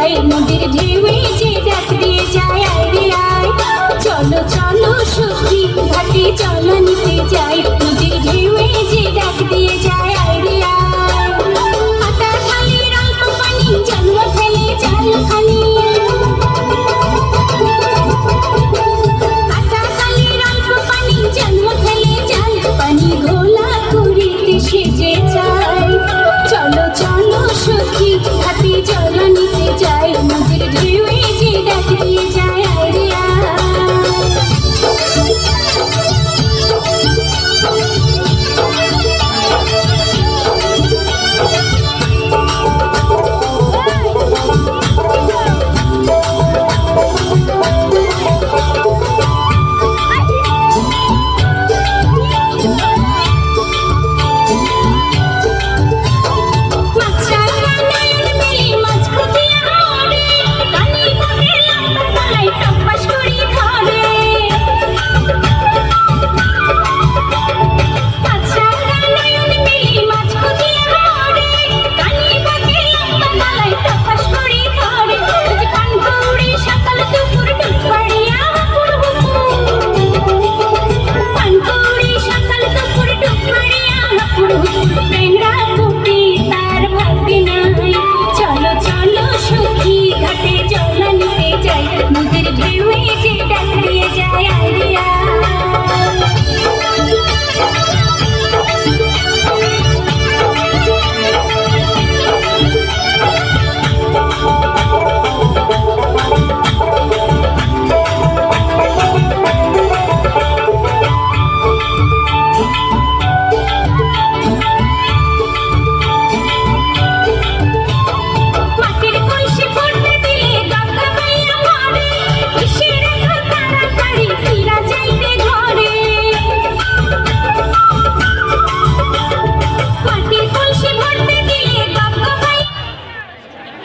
যায়, নদীর ঢেউয়ে যে ডাক দিয়ে যায়, আয় রে আয়। চলো চলো সত্যি ঘাটে চলো, নিতে যাই।